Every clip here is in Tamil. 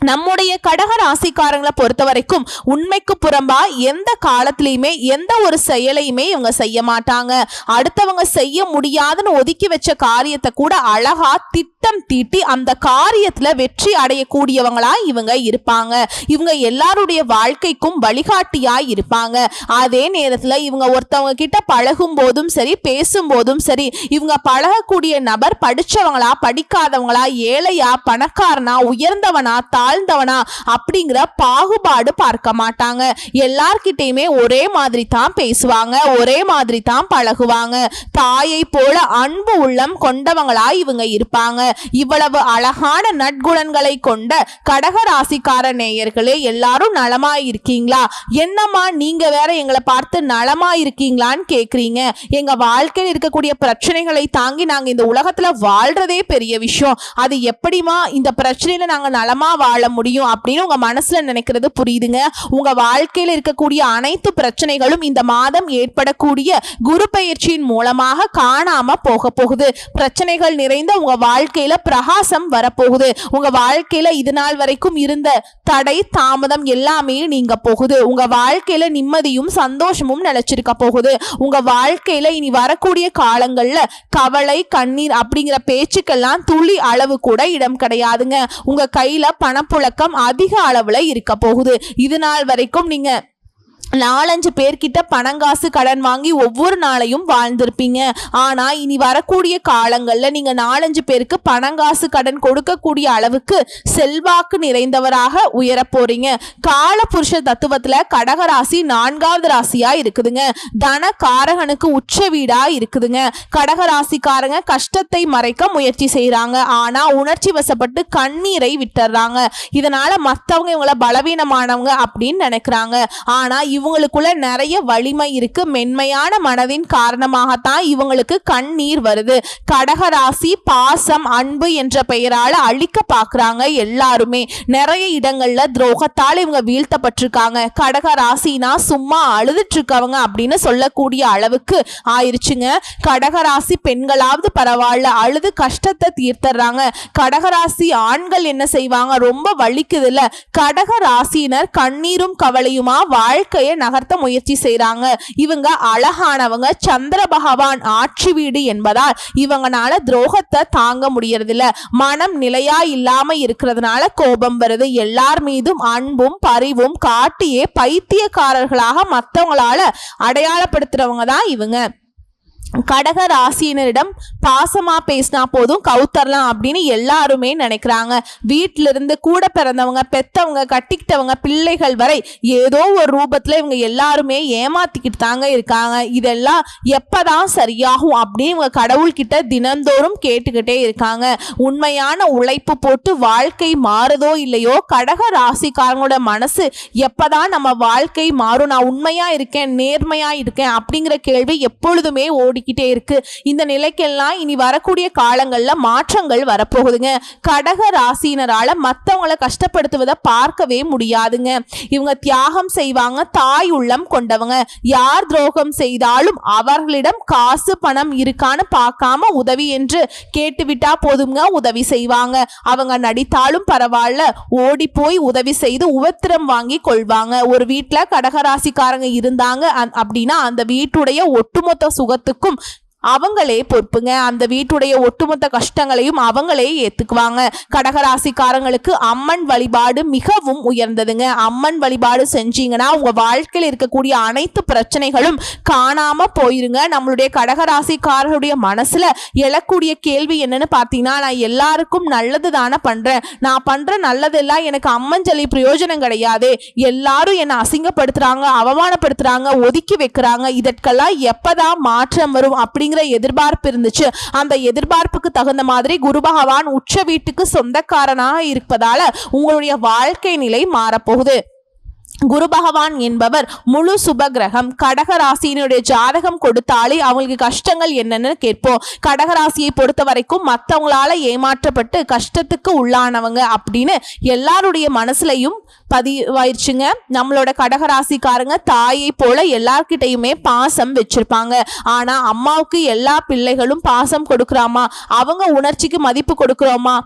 நம்முடைய கடக ராசிக்காரங்களை பொறுத்த வரைக்கும் உண்மைக்கு புறம்பா எந்த காலத்திலையுமே எந்த ஒரு செயலையுமே இவங்க செய்ய மாட்டாங்க. அடுத்தவங்க செய்ய முடியாதுன்னு ஒதுக்கி வச்ச காரியத்தை கூட அழகா திட்டம் தீட்டி அந்த காரியத்துல வெற்றி அடையக்கூடியவங்களா இவங்க இருப்பாங்க. இவங்க எல்லாருடைய வாழ்க்கைக்கும் வழிகாட்டியா இருப்பாங்க. அதே நேரத்துல இவங்க ஒருத்தவங்க கிட்ட பழகும் போதும் சரி பேசும் போதும் சரி இவங்க பழகக்கூடிய நபர் படிச்சவங்களா படிக்காதவங்களா ஏழையா பணக்காரனா உயர்ந்தவனா தாழ்ந்தவனா அப்படிங்கிற பாகுபாடு பார்க்க மாட்டாங்க. எல்லார்கிட்டையுமே ஒரே மாதிரி தான் பேசுவாங்க ஒரே மாதிரி தான் பழகுவாங்க. தாயை போல அன்பு உள்ளம் கொண்டவங்களா இவங்க இருப்பாங்க. இவ்வளவு அழகான நற்குணங்களை கொண்ட கடக ராசிக்கார நேயர்களே எல்லாரும் நலமா இருக்கீங்களா என்னம்மா நீங்க வேற எங்களை பார்த்து நலமா இருக்கீங்களான்னு கேக்குறீங்க. எங்க வாழ்க்கையில் இருக்கக்கூடிய பிரச்சனைகளை தாங்கி நாங்க இந்த உலகத்துல வாழ்றதே பெரிய விஷயம். அது எப்படிமா இந்த பிரச்சனையில நாங்க நலமா வாழ முடியும் அப்படின்னு உங்க மனசுல நினைக்கிறது புரியுதுங்க. உங்க வாழ்க்கையில இருக்கக்கூடிய அனைத்து பிரச்சனைகளும் இந்த மாதம் ஏற்படக்கூடிய குரு பயிற்சியின் மூலமாக காணாம போக போகுது. பிரச்சனைகள் நிறைந்த உங்க வாழ்க்கையில பிரகாசம் வரப்போகுது. உங்க வாழ்க்கையில இது நாள் வரைக்கும் இருந்த தடை தாமதம் எல்லாமே நீங்க போகுது. உங்க வாழ்க்கையில நிம்மதியும் சந்தோஷமும் நிலைச்சிருக்க போகுது. உங்க வாழ்க்கையில இனி வரக்கூடிய காலங்கள்ல கவலை கண்ணீர் அப்படிங்கிற பேச்சுக்கெல்லாம் துளி அளவு கூட இடம் கிடையாதுங்க. உங்க கையில பணப்புழக்கம் அதிக அளவுல இருக்க போகுது. இது நாள் வரைக்கும் நீங்க நாலஞ்சு பேர்கிட்ட பணங்காசு கடன் வாங்கி ஒவ்வொரு நாளையும் வாழ்ந்திருப்பீங்க. ஆனா இனி வரக்கூடிய காலங்கள்ல நீங்க நாலஞ்சு பேருக்கு பணங்காசு கடன் கொடுக்கக்கூடிய அளவுக்கு செல்வாக்கு நிறைந்தவராக உயர போறீங்க. கால புருஷ தத்துவத்துல கடகராசி நான்காவது ராசியா இருக்குதுங்க. தன காரகனுக்கு உச்ச வீடா இருக்குதுங்க. கடகராசிக்காரங்க கஷ்டத்தை மறைக்க முயற்சி செய்யறாங்க ஆனா உணர்ச்சி வசப்பட்டு கண்ணீரை விட்டுறாங்க. இதனால மத்தவங்க இவங்கள பலவீனமானவங்க அப்படின்னு நினைக்கிறாங்க. ஆனா இவங்களுக்குள்ள நிறைய வலிமை இருக்கு. மென்மையான மனதின் காரணமாகத்தான் இவங்களுக்கு கண்ணீர் வருது. கடகராசி பாசம் அன்பு என்ற பெயரால அழிக்க பாக்குறாங்க எல்லாருமே. நிறைய இடங்கள்ல துரோகத்தால் இவங்க வீழ்த்தப்பட்டிருக்காங்க. கடக ராசினா சும்மா அழுதுட்டு இருக்கவங்க அப்படின்னு சொல்லக்கூடிய அளவுக்கு ஆயிருச்சுங்க. கடகராசி பெண்களாவது பரவாயில்ல. அழுது கஷ்டத்தை தீர்த்தர்றாங்க. கடகராசி ஆண்கள் என்ன செய்வாங்க? ரொம்ப வலிக்குதுல்ல. கடக ராசியினர் கண்ணீரும் கவலையுமா? வாழ்க்கைய நகர்த்த முயற்சி செய்கிறாங்க இவங்க அழகானவங்க. சந்திர பகவான் ஆட்சி வீடு என்பதால் இவங்கனால துரோகத்தை தாங்க முடியறதில்ல. மனம் நிலையா இல்லாம இருக்கிறதுனால கோபம் வருது. எல்லார் மீதும் அன்பும் பரிவும் காட்டியே பைத்தியக்காரர்களாக மற்றவங்களால அடையாளப்படுத்துறவங்க தான் இவங்க. கடக ராசியினரிடம் பாசமா பேசினா போதும் கவுத்தரலாம் அப்படின்னு எல்லாருமே நினைக்கிறாங்க. வீட்டில இருந்து கூட பிறந்தவங்க பெத்தவங்க கட்டிக்கிட்டவங்க பிள்ளைகள் வரை ஏதோ ஒரு ரூபத்துல இவங்க எல்லாருமே ஏமாத்திக்கிட்டு தாங்க இருக்காங்க. இதெல்லாம் எப்பதான் சரியாகும் அப்படின்னு இவங்க கடவுள்கிட்ட தினந்தோறும் கேட்டுக்கிட்டே இருக்காங்க. உண்மையான உழைப்பு போட்டு வாழ்க்கை மாறுதோ இல்லையோ கடக ராசிக்காரங்களோட மனசு எப்பதான் நம்ம வாழ்க்கை மாறும் நான் உண்மையா இருக்கேன் நேர்மையா இருக்கேன் அப்படிங்கிற கேள்வி எப்பொழுதுமே ஓடிக்கிட்டே இருக்கு. இந்த நிலைக்கெல்லாம் இனி வரக்கூடிய காலங்களில் மாற்றங்கள் வரப்போகுதுங்க. கடக ராசியினரால மற்றவங்களை கஷ்டப்படுத்துவதை பார்க்கவே முடியாதுங்க. இவங்க தியாகம் செய்வாங்க தாய் உள்ளம் கொண்டவங்க. யார் துரோகம் செய்தாலும் அவர்களிடம் காசு பணம் இருக்கான்னு பார்க்காம உதவி என்று கேட்டுவிட்டா போதுங்க உதவி செய்வாங்க. அவங்க நடித்தாலும் பரவாயில்ல ஓடி போய் உதவி செய்து உபத்திரம் வாங்கி கொள்வாங்க. ஒரு வீட்டில் கடகராசிக்காரங்க இருந்தாங்க அப்படின்னா அந்த வீட்டுடைய ஒட்டுமொத்த சுகத்துக்கும் இருக்கும் அவங்களே பொறுப்புங்க. அந்த வீட்டுடைய ஒட்டுமொத்த கஷ்டங்களையும் அவங்களே ஏத்துக்குவாங்க. கடகராசிக்காரங்களுக்கு அம்மன் வழிபாடு மிகவும் உயர்ந்ததுங்க. அம்மன் வழிபாடு செஞ்சீங்கன்னா உங்க வாழ்க்கையில் இருக்கக்கூடிய அனைத்து பிரச்சனைகளும் காணாம போயிருங்க. நம்மளுடைய கடகராசிக்காரருடைய மனசுல எழக்கூடிய கேள்வி என்னன்னு பார்த்தீங்கன்னா நான் எல்லாருக்கும் நல்லது தானே பண்றேன். நான் பண்ற நல்லதெல்லாம் எனக்கு அம்மஞ்சலி பிரயோஜனம் கிடையாது. எல்லாரும் என்னை அசிங்கப்படுத்துறாங்க அவமானப்படுத்துறாங்க ஒதுக்கி வைக்கிறாங்க. இதற்கெல்லாம் எப்பதான் மாற்றம் வரும் அப்படிங்கிற எதிர்பார்ப்பு இருந்துச்சு. அந்த எதிர்பார்ப்புக்கு தகுந்த மாதிரி குரு பகவான் உச்ச வீட்டுக்கு சொந்தக்காரனாக இருப்பதால உங்களுடைய வாழ்க்கை நிலை மாறப்போகுது. குரு பகவான் என்பவர் முழு சுபகிரகம் கடகராசியினுடைய ஜாதகம் கொடுத்தாலே அவங்களுக்கு கஷ்டங்கள் என்னன்னு கேட்போம். கடகராசியை பொறுத்த வரைக்கும் மற்றவங்களால ஏமாற்றப்பட்டு கஷ்டத்துக்கு உள்ளானவங்க அப்படின்னு எல்லாருடைய மனசுலையும் பதிவாயிருச்சுங்க. நம்மளோட கடகராசிக்காரங்க தாயை போல எல்லார்கிட்டையுமே பாசம் வச்சிருப்பாங்க. ஆனா அம்மாவுக்கு எல்லா பிள்ளைகளும் பாசம் கொடுக்குறாமா? அவங்க உணர்ச்சிக்கு மதிப்பு கொடுக்குறோமா?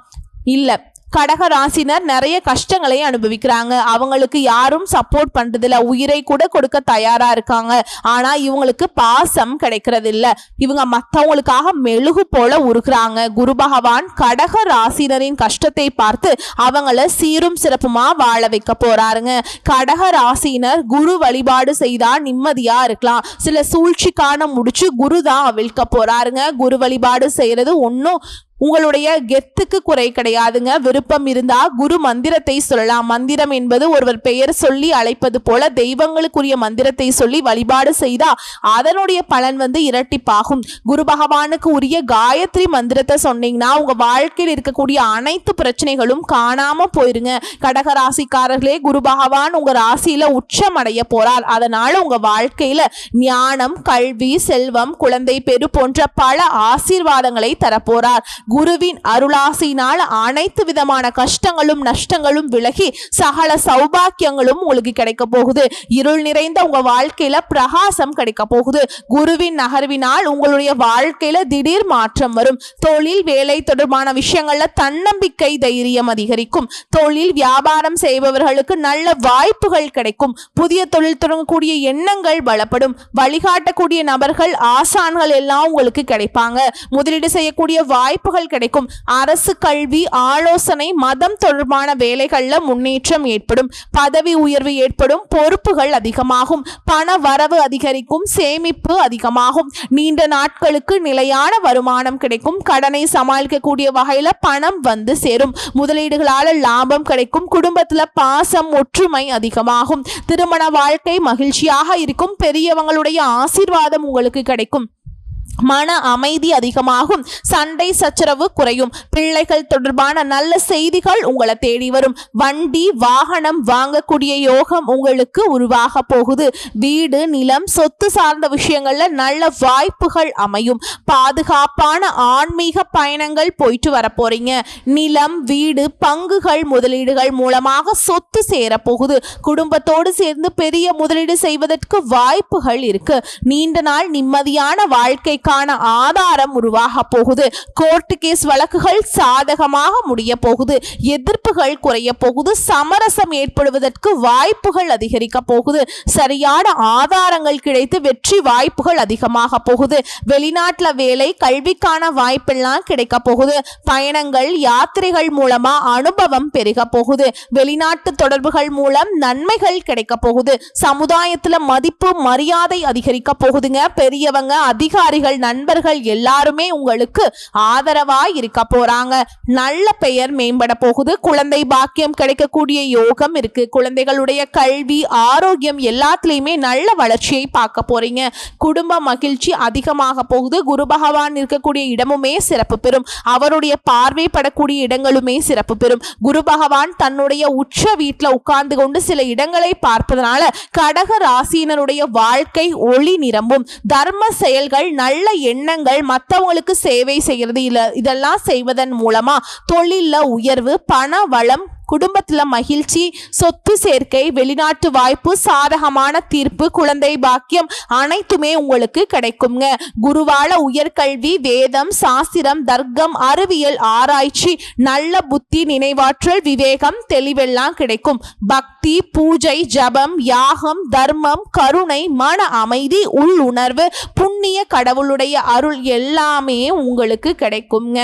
இல்லை. கடக ராசினர் நிறைய கஷ்டங்களை அனுபவிக்கிறாங்க. அவங்களுக்கு யாரும் சப்போர்ட் பண்றதில்ல. உயிரை கூட கொடுக்க தயாரா இருக்காங்க. ஆனா இவங்களுக்கு பாசம் கிடைக்கிறது இல்ல இவங்க மத்தவங்களுக்காக மெழுகு போல உருக்குறாங்க குரு பகவான் கடக ராசினரின் கஷ்டத்தை பார்த்து அவங்கள சீரும் சிறப்புமா வாழ வைக்க போறாருங்க. கடக ராசினர் குரு வழிபாடு செய்தா நிம்மதியா இருக்கலாம். சில சூழ்ச்சிக்கான முடிச்சு குரு தான் அவிழ்க்க போறாருங்க. குரு வழிபாடு செய்யறது ஒன்றும் உங்களுடைய கெத்துக்கு குறை கிடையாதுங்க. விருப்பம் இருந்தா குரு மந்திரத்தை சொல்லலாம். மந்திரம் என்பது ஒருவர் பெயர் சொல்லி அழைப்பது போல தெய்வங்களுக்குரிய மந்திரத்தை சொல்லி வழிபாடு செய்தா அதனுடைய பலன் வந்து இரட்டிப்பாகும். குரு பகவானுக்கு உரிய காயத்ரி மந்திரத்தை சொன்னீங்கன்னா உங்க வாழ்க்கையில் இருக்கக்கூடிய அனைத்து பிரச்சனைகளும் காணாம போயிருங்க. கடக ராசிக்காரர்களே குரு பகவான் உங்க ராசியில உச்சம் அடைய போறார். அதனால உங்க வாழ்க்கையில ஞானம் கல்வி செல்வம் குழந்தை பெரு போன்ற பல ஆசீர்வாதங்களை தரப்போறார். குருவின் அருளாசினால் அனைத்து விதமான கஷ்டங்களும் நஷ்டங்களும் விலகி சகல சௌபாக்கியங்களும் உங்களுக்கு கிடைக்க போகுது. இருள் நிறைந்த உங்க வாழ்க்கையில பிரகாசம் கிடைக்க போகுது. குருவின் நகர்வினால் உங்களுடைய வாழ்க்கையில திடீர் மாற்றம் வரும். தொழில் வேலை தொடர்பான விஷயங்கள்ல தன்னம்பிக்கை தைரியம் அதிகரிக்கும். தொழில் வியாபாரம் செய்பவர்களுக்கு நல்ல வாய்ப்புகள் கிடைக்கும். புதிய தொழில் தொடங்கக்கூடிய எண்ணங்கள் பலப்படும். வழிகாட்டக்கூடிய நபர்கள் ஆசான்கள் எல்லாம் உங்களுக்கு கிடைப்பாங்க. முதலீடு செய்யக்கூடிய வாய்ப்புகள் கிடைக்கும். அரசு கல்வி ஆலோசனை மதம் தொடர்பான வேலைகளில் முன்னேற்றம் ஏற்படும். பதவி உயர்வு ஏற்படும். பொறுப்புகள் அதிகமாகும். பண வரவு அதிகரிக்கும். சேமிப்பு அதிகமாகும். நீண்ட நாட்களுக்கு நிலையான வருமானம் கிடைக்கும். கடனை சமாளிக்கக்கூடிய வகையில் பணம் வந்து சேரும். முதலீடுகளால லாபம் கிடைக்கும். குடும்பத்துல பாசம் ஒற்றுமை அதிகமாகும். திருமண வாழ்க்கை மகிழ்ச்சியாக இருக்கும். பெரியவங்களுடைய ஆசீர்வாதம் உங்களுக்கு கிடைக்கும். மன அமைதி அதிகமாகும். சண்டை சச்சரவு குறையும். பிள்ளைகள் தொடர்பான நல்ல செய்திகள் உங்களை தேடி வரும். வண்டி வாகனம் வாங்கக்கூடிய யோகம் உங்களுக்கு உருவாக போகுது. வீடு நிலம் சொத்து சார்ந்த விஷயங்கள்ல நல்ல வாய்ப்புகள் அமையும். பாதுகாப்பான ஆன்மீக பயணங்கள் போயிட்டு வரப்போறீங்க. நிலம் வீடு பங்குகள் முதலீடுகள் மூலமாக சொத்து சேர போகுது குடும்பத்தோடு சேர்ந்து பெரிய முதலீடு செய்வதற்கு வாய்ப்புகள் இருக்கு. நீண்ட நாள் நிம்மதியான வாழ்க்கை வாழ்க்கைக்கான ஆதாரம் உருவாக போகுது. கோர்ட்டு கேஸ் வழக்குகள் சாதகமாக முடிய போகுது. எதிர்ப்புகள் குறைய போகுது. சமரசம் ஏற்படுவதற்கு வாய்ப்புகள் அதிகரிக்க போகுது. சரியான ஆதாரங்கள் கிடைத்து வெற்றி வாய்ப்புகள் அதிகமாக போகுது. வெளிநாட்டில் வேலை கல்விக்கான வாய்ப்பெல்லாம் கிடைக்க போகுது. பயணங்கள் யாத்திரைகள் மூலமா அனுபவம் பெருக போகுது. வெளிநாட்டு தொடர்புகள் மூலம் நன்மைகள் கிடைக்க போகுது. சமுதாயத்துல மதிப்பு மரியாதை அதிகரிக்க போகுதுங்க. பெரியவங்க அதிகாரிகள் நண்பர்கள் எல்லாருமே உங்களுக்கு ஆதரவா இருக்க போறாங்க. நல்ல பெயர் மேம்பட போகுது. குழந்தை பாக்கியம் கிடைக்கக்கூடிய யோகம் இருக்கு. குழந்தைகளுடைய கல்வி ஆரோக்கியம் எல்லாத்துலயுமே நல்ல வளர்ச்சியை பார்க்க போறீங்க. குடும்ப மகிழ்ச்சி அதிகமாக போகுது. குரு பகவான் இருக்கக்கூடிய இடமுமே சிறப்பு பெறும். அவருடைய பார்வை படக்கூடிய இடங்களுமே சிறப்பு பெறும். குரு பகவான் தன்னுடைய உச்ச வீட்டில் உட்கார்ந்து கொண்டு சில இடங்களை பார்ப்பதனால கடக ராசியினருடைய வாழ்க்கை ஒளி நிரம்பும். தர்ம செயல்கள் நல்ல எண்ணங்கள் மற்றவங்களுக்கு சேவை செய்கிறது இல்லை இதெல்லாம் செய்வதன் மூலமா தொழிலில் உயர்வு பண வளம் குடும்பத்தில் மகிழ்ச்சி சொத்து சேர்க்கை வெளிநாட்டு வாய்ப்பு சாதகமான தீர்ப்பு குழந்தை பாக்கியம் அனைத்துமே உங்களுக்கு கிடைக்குங்க குருவால உயர்கல்வி வேதம் சாஸ்திரம் தர்க்கம் அறிவியல் ஆராய்ச்சி நல்ல புத்தி நினைவாற்றல் விவேகம் தெளிவெல்லாம் கிடைக்கும். பக்தி பூஜை ஜபம் யாகம் தர்மம் கருணை மன அமைதி உள்ளுணர்வு புண்ணிய கடவுளுடைய அருள் எல்லாமே உங்களுக்கு கிடைக்குங்க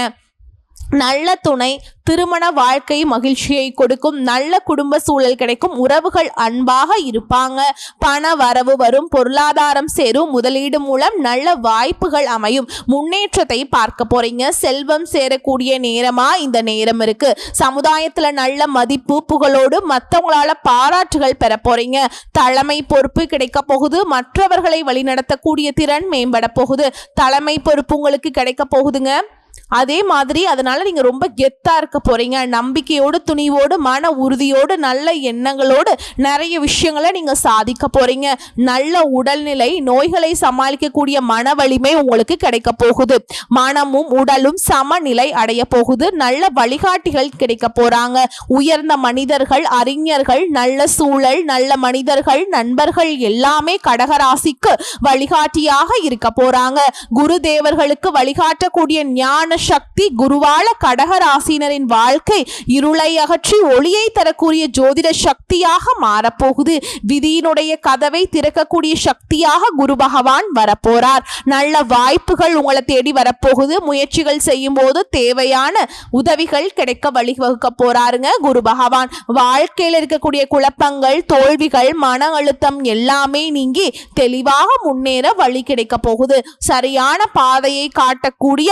நல்ல துணை திருமண வாழ்க்கை மகிழ்ச்சியை கொடுக்கும் நல்ல குடும்ப சூழல் கிடைக்கும் உறவுகள் அன்பாக இருப்பாங்க. பண வரவு வரும் பொருளாதாரம் சேரும் முதலீடு மூலம் நல்ல வாய்ப்புகள் அமையும். முன்னேற்றத்தை பார்க்க போறீங்க. செல்வம் சேரக்கூடிய நேரமா இந்த நேரம் இருக்கு. சமுதாயத்துல நல்ல மதிப்பு புகழோடு மற்றவங்களால பாராட்டுகள் பெற போறீங்க. தலைமை பொறுப்பு கிடைக்க போகுது. மற்றவர்களை வழிநடத்தக்கூடிய திறன் மேம்பட போகுது. தலைமை பொறுப்பு உங்களுக்கு கிடைக்க போகுதுங்க. அதே மாதிரி அதனால நீங்க ரொம்ப கெத்தா இருக்க போறீங்க. நம்பிக்கையோடு துணிவோடு மன உறுதியோடு நல்ல எண்ணங்களோடு நிறைய விஷயங்களை நீங்க சாதிக்க போறீங்க. நல்ல உடல்நிலை நோய்களை சமாளிக்கக்கூடிய மன வலிமை உங்களுக்கு கிடைக்க போகுது. மனமும் உடலும் சமநிலை அடைய போகுது. நல்ல வழிகாட்டிகள் கிடைக்க போறாங்க. உயர்ந்த மனிதர்கள் அறிஞர்கள் நல்ல சூழல் நல்ல மனிதர்கள் நண்பர்கள் எல்லாமே கடகராசிக்கு வழிகாட்டியாக இருக்க போறாங்க. குரு தேவர்களுக்கு வழிகாட்டக்கூடிய ஞான சக்தி குருவால கடகராசினரின் வாழ்க்கை இருளை அகற்றி ஒளியை தரக்கூடிய ஜோதிட சக்தியாக மாறப்போகுது. விதியினுடைய கதவை திறக்கக்கூடிய சக்தியாக குரு பகவான் வரப்போறார். நல்ல வாய்ப்புகள் உங்களை தேடி வரப்போகுது. முயற்சிகள் செய்யும் போது தேவையான உதவிகள் கிடைக்க வழிவகுக்க போறாருங்க குரு பகவான். வாழ்க்கையில் இருக்கக்கூடிய குழப்பங்கள் தோல்விகள் மன அழுத்தம் எல்லாமே நீங்கி தெளிவாக முன்னேற வழி கிடைக்க போகுது. சரியான பாதையை காட்டக்கூடிய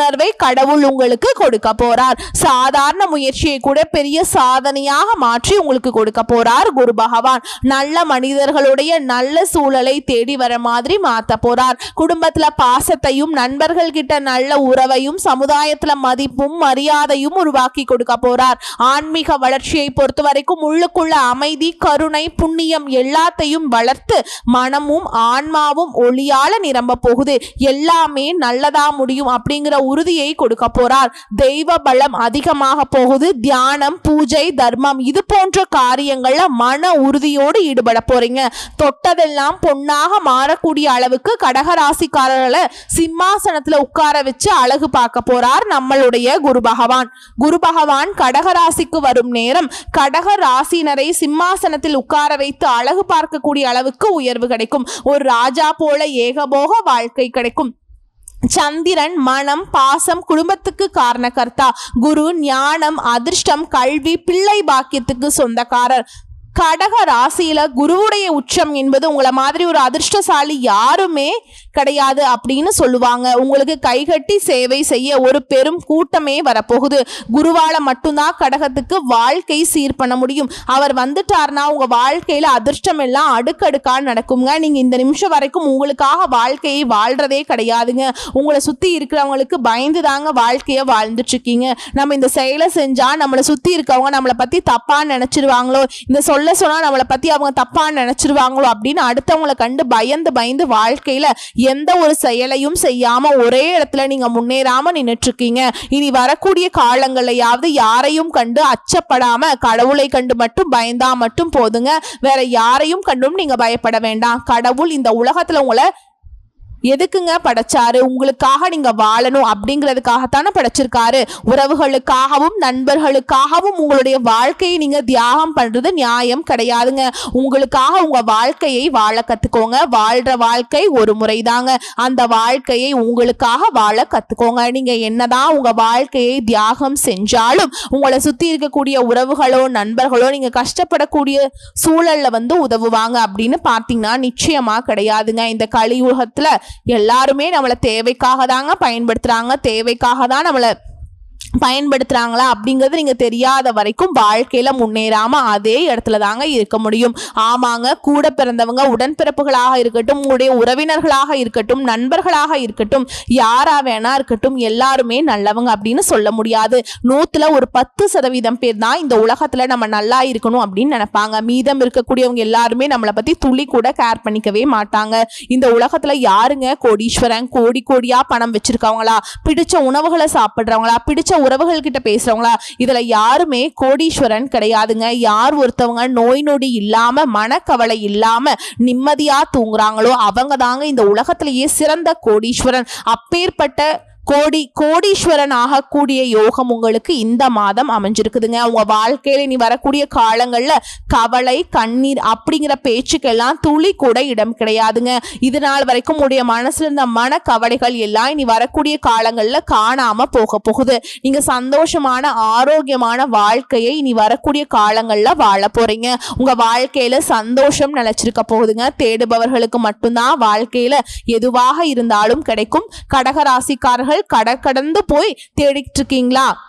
உணர்வை கடவுள் உங்களுக்கு கொடுக்க போறார். சாதாரண முயற்சியை கூட பெரிய சாதனையாக மாற்றி உங்களுக்கு கொடுக்க போறார் குரு பகவான். நல்ல மனிதர்களுடைய நல்ல சூழலை தேடி வர மாதிரி மாத்த போறார். குடும்பத்துல பாசத்தையும் நண்பர்கள் கிட்ட நல்ல உறவையும் சமுதாயத்துல மதிப்பும் மரியாதையும் உருவாக்கி கொடுக்க போறார். ஆன்மீக வளர்ச்சியை பொறுத்த வரைக்கும் உள்ளுக்குள்ள அமைதி கருணை புண்ணியம் எல்லாத்தையும் வளர்த்து மனமும் ஆன்மாவும் ஒளியால நிரம்ப போகுது. எல்லாமே நல்லதா முடியும் அப்படிங்கிற உறுதியை கொடுக்க போறார். தெய்வ பலம் அதிகமாக போகுது. தியானம் பூஜை தர்மம் இது போன்ற காரியங்கள்ல மன உறுதியோடு ஈடுபட போறீங்க. தொட்டதெல்லாம் பொன்னாக மாறக்கூடிய அளவுக்கு கடகராசிக்காரர்களை சிம்மாசனத்துல உட்கார வச்சு அழகு பார்க்க போறார் நம்மளுடைய குரு பகவான். குரு பகவான் கடகராசிக்கு வரும் நேரம் கடக ராசினரை சிம்மாசனத்தில் உட்கார வைத்து அழகு பார்க்கக்கூடிய அளவுக்கு உயர்வு கிடைக்கும். ஒரு ராஜா போல ஏகபோக வாழ்க்கை கிடைக்கும். சந்திரன் மனம் பாசம் குடும்பத்துக்கு காரணகர்த்தா. குரு ஞானம் அதிர்ஷ்டம் கல்வி பிள்ளை பாக்கியத்துக்கு சொந்தக்காரர். கடக ராசியில குருவுடைய உச்சம் என்பது உங்களை மாதிரி ஒரு அதிர்ஷ்டசாலி யாருமே கிடையாது அப்படின்னு சொல்லுவாங்க. உங்களுக்கு கைகட்டி சேவை செய்ய ஒரு பெரும் கூட்டமே வரப்போகுது. குருவால மட்டும்தான் கடகத்துக்கு வாழ்க்கை சீர் பண்ண முடியும். அவர் வந்துட்டார்னா உங்க வாழ்க்கையில அதிர்ஷ்டம் எல்லாம் அடுக்கடுக்கா நடக்குங்க. நீங்க இந்த நிமிஷம் வரைக்கும் உங்களுக்காக வாழ்க்கையை வாழ்றதே கிடையாதுங்க. உங்களை சுத்தி இருக்கிறவங்களுக்கு பயந்து தாங்க வாழ்க்கையை வாழ்ந்துட்டு இருக்கீங்க. நம்ம இந்த செயலை செஞ்சா நம்மளை சுத்தி இருக்கவங்க நம்மளை பத்தி தப்பா நினைச்சிருவாங்களோ இந்த சொல்ல சொன்னா நம்மளை பத்தி அவங்க தப்பா நினைச்சிருவாங்களோ அப்படின்னு அடுத்தவங்களை கண்டு பயந்து பயந்து வாழ்க்கையில எந்த ஒரு செயலையும் செய்யாம ஒரே இடத்துல நீங்க முன்னேறாம நின்றுட்டு இருக்கீங்க இனி வரக்கூடிய காலங்களையாவது யாரையும் கண்டு அச்சப்படாம கடவுளை கண்டு மட்டும் பயந்தா மட்டும் போதுங்க. வேற யாரையும் கண்டும் நீங்க பயப்பட வேண்டாம். கடவுள் இந்த உலகத்துல உங்களை எதுக்குங்க படைச்சாரு? உங்களுக்காக நீங்க வாழணும் அப்படிங்கிறதுக்காகத்தானே படைச்சிருக்காரு. உறவுகளுக்காகவும் நண்பர்களுக்காகவும் உங்களுடைய வாழ்க்கையை நீங்க தியாகம் பண்றது நியாயம் கிடையாதுங்க. உங்களுக்காக உங்க வாழ்க்கையை வாழ கத்துக்கோங்க. வாழ்ற வாழ்க்கை ஒரு முறைதாங்க. அந்த வாழ்க்கையை உங்களுக்காக வாழ கத்துக்கோங்க. நீங்க என்னதான் உங்க வாழ்க்கையை தியாகம் செஞ்சாலும் உங்களை சுத்தி இருக்கக்கூடிய உறவுகளோ நண்பர்களோ நீங்க கஷ்டப்படக்கூடிய சூழல்ல வந்து உதவுவாங்க அப்படின்னு பார்த்தீங்கன்னா நிச்சயமா கிடையாதுங்க. இந்த கலியுகத்துல எல்லாருமே நம்மளை தேவைக்காக தாங்க பயன்படுத்துகிறாங்க தேவைக்காக தான் நம்மளை பயன்படுத்துகிறாங்களா அப்படிங்கிறது நீங்கள் தெரியாத வரைக்கும் வாழ்க்கையில் முன்னேறாமல் அதே இடத்துல தாங்க இருக்க முடியும். ஆமாங்க கூட பிறந்தவங்க உடன்பிறப்புகளாக இருக்கட்டும் உங்களுடைய உறவினர்களாக இருக்கட்டும் நண்பர்களாக இருக்கட்டும் யாராக வேணா இருக்கட்டும் எல்லாருமே நல்லவங்க அப்படின்னு சொல்ல முடியாது. நூற்றுல ஒரு பத்து சதவீதம் பேர் தான் இந்த உலகத்தில் நம்ம நல்லா இருக்கணும் அப்படின்னு நினைப்பாங்க. மீதம் இருக்கக்கூடியவங்க எல்லாருமே நம்மளை பற்றி துளி கூட கேர் பண்ணிக்கவே மாட்டாங்க. இந்த உலகத்தில் யாருங்க? கோடீஸ்வரன் கோடி கோடியாக பணம் வச்சுருக்கவங்களா? பிடிச்ச உணவுகளை சாப்பிட்றவங்களா? பிடிச்ச உறவுகள் கிட்ட பேசுறவங்களா இதுல யாருமே கோடீஸ்வரன் கிடையாதுங்க. யார் ஒருத்தவங்க நோய் நொடி இல்லாம மனக்கவலை இல்லாம நிம்மதியா தூங்குறாங்களோ அவங்க தாங்க இந்த உலகத்திலேயே சிறந்த கோடீஸ்வரன். அப்பேற்பட்ட கோடி கோடீஸ்வரன் ஆகக்கூடிய யோகம் உங்களுக்கு இந்த மாதம் அமைஞ்சிருக்குதுங்க. உங்க வாழ்க்கையில நீ வரக்கூடிய காலங்கள்ல கவலை கண்ணீர் அப்படிங்கிற பேச்சுக்கெல்லாம் துளி கூட இடம் கிடையாதுங்க. இது நாள் வரைக்கும் உடைய மனசுல இருந்த மன கவலைகள் எல்லாம் இனி வரக்கூடிய காலங்கள்ல காணாம போக போகுது. நீங்க சந்தோஷமான ஆரோக்கியமான வாழ்க்கையை இனி வரக்கூடிய காலங்கள்ல வாழ போறீங்க. உங்க வாழ்க்கையில சந்தோஷம் நிலைச்சிருக்க போகுதுங்க. தேடுபவர்களுக்கு மட்டும்தான் வாழ்க்கையில எதுவாக இருந்தாலும் கிடைக்கும். கடகராசிக்காரர்கள் கடற்கடந்து போய் தேடிட்டு இருக்கீங்களா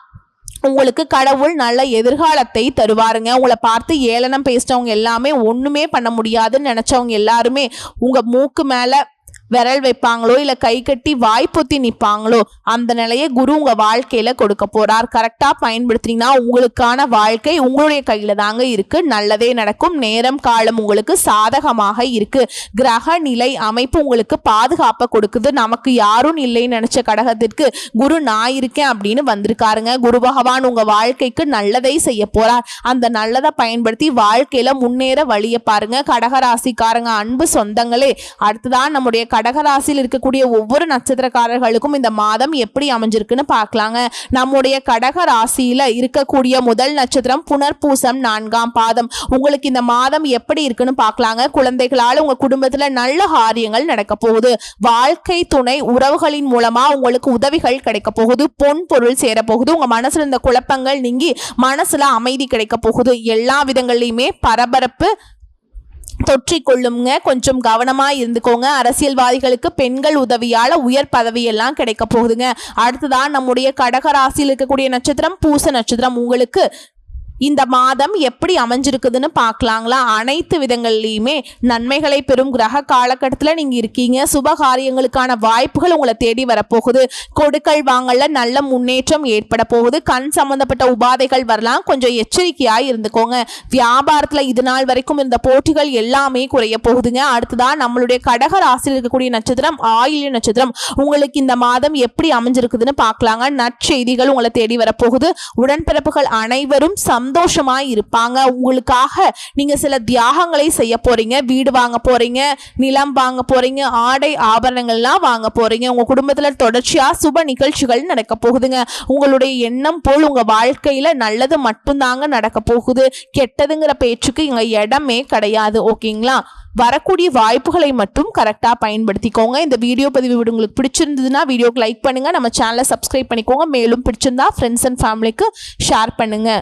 உங்களுக்கு கடவுள் நல்ல எதிர்காலத்தை தருவாருங்க. உங்களை பார்த்து ஏளனம் பேசினவங்க எல்லாமே ஒண்ணுமே பண்ண முடியாதுன்னு நினைச்சவங்க எல்லாருமே உங்க மூக்கு மேல விரல் வைப்பாங்களோ இல்லை கை கட்டி வாய்ப்பொத்தி நிற்பாங்களோ அந்த நிலையை குரு உங்கள் வாழ்க்கையில் கொடுக்க போகிறார் கரெக்டாக பயன்படுத்தினீங்கன்னா உங்களுக்கான வாழ்க்கை உங்களுடைய கையில் தாங்க இருக்குது நல்லதே நடக்கும். நேரம் காலம் உங்களுக்கு சாதகமாக இருக்குது கிரக நிலை அமைப்பு உங்களுக்கு பாதுகாப்பை கொடுக்குது. நமக்கு யாரும் இல்லைன்னு நினச்ச கடகத்திற்கு குரு நான் இருக்கேன் அப்படின்னு வந்திருக்காருங்க. குரு பகவான் உங்கள் வாழ்க்கைக்கு நல்லதை செய்ய போகிறார் அந்த நல்லதை பயன்படுத்தி வாழ்க்கையில் முன்னேற வழியை பாருங்க. கடகராசிக்காரங்க அன்பு சொந்தங்களே அடுத்ததான் நம்முடைய கடகராசியில் இருக்கக்கூடிய ஒவ்வொரு நட்சத்திரக்காரர்களுக்கும் இந்த மாதம் எப்படி அமைஞ்சிருக்குன்னு பார்க்கலாங்க. நம்முடைய கடக ராசியில இருக்கக்கூடிய முதல் நட்சத்திரம் புனர்பூசம் நான்காம் பாதம். உங்களுக்கு இந்த மாதம் எப்படி இருக்குன்னு பார்க்கலாங்க. குழந்தைகளால் உங்க குடும்பத்துல நல்ல காரியங்கள் நடக்க போகுது. வாழ்க்கை துணை உறவுகளின் மூலமா உங்களுக்கு உதவிகள் கிடைக்க போகுது. பொன் பொருள் சேர போகுது. உங்க மனசுல இருந்த குழப்பங்கள் நீங்கி மனசுல அமைதி கிடைக்க போகுது. எல்லா விதங்கள்லையுமே பரபரப்பு தொற்றிக்கொள்ளுங்க கொஞ்சம் கவனமாக இருந்துக்கோங்க. அரசியல்வாதிகளுக்கு பெண்கள் உதவியால் உயர் பதவியெல்லாம் கிடைக்க போகுதுங்க. அடுத்ததான் நம்முடைய கடகராசியில் இருக்கக்கூடிய நட்சத்திரம் பூச நட்சத்திரம். உங்களுக்கு இந்த மாதம் எப்படி அமைஞ்சிருக்குதுன்னு பார்க்கலாங்களா? அனைத்து விதங்கள்லையுமே நன்மைகளை பெறும் கிரக காலகட்டத்தில் நீங்கள் இருக்கீங்க. சுப காரியங்களுக்கான வாய்ப்புகள் உங்களை தேடி வரப்போகுது. கொடுக்கல் வாங்கல நல்ல முன்னேற்றம் ஏற்பட போகுது. கண் சம்பந்தப்பட்ட உபாதைகள் வரலாம். கொஞ்சம் எச்சரிக்கையாக இருந்துக்கோங்க. வியாபாரத்தில் இது நாள் வரைக்கும் இருந்த போட்டிகள் எல்லாமே குறைய போகுதுங்க. அடுத்ததான் நம்மளுடைய கடக ராசியில் இருக்கக்கூடிய நட்சத்திரம் ஆயுள் நட்சத்திரம் உங்களுக்கு இந்த மாதம் எப்படி அமைஞ்சிருக்குதுன்னு பார்க்கலாங்க. நற்செய்திகள் உங்களை தேடி வரப்போகுது. உடன்பிறப்புகள் அனைவரும் சம் சந்தோஷமாக இருப்பாங்க. உங்களுக்காக நீங்கள் சில தியாகங்களை செய்ய போகிறீங்க வீடு வாங்க போகிறீங்க நிலம் வாங்க போகிறீங்க ஆடை ஆபரணங்கள்லாம் வாங்க போகிறீங்க உங்கள் குடும்பத்தில் தொடர்ச்சியாக சுப நிகழ்ச்சிகள் நடக்க போகுதுங்க. உங்களுடைய எண்ணம் போல் உங்கள் வாழ்க்கையில் நல்லது மட்டும்தாங்க நடக்க போகுது. கெட்டதுங்கிற பேச்சுக்கு இங்கே இடமே கிடையாது. ஓகேங்களா? வரக்கூடிய வாய்ப்புகளை மட்டும் கரெக்டாக பயன்படுத்திக்கோங்க. இந்த வீடியோ பதிவு உங்களுக்கு பிடிச்சிருந்ததுன்னா வீடியோக்கு லைக் பண்ணுங்கள் நம்ம சேனலை சப்ஸ்கிரைப் பண்ணிக்கோங்க. மேலும் பிடிச்சிருந்தா ஃப்ரெண்ட்ஸ் அண்ட் ஃபேமிலிக்கு ஷேர் பண்ணுங்கள்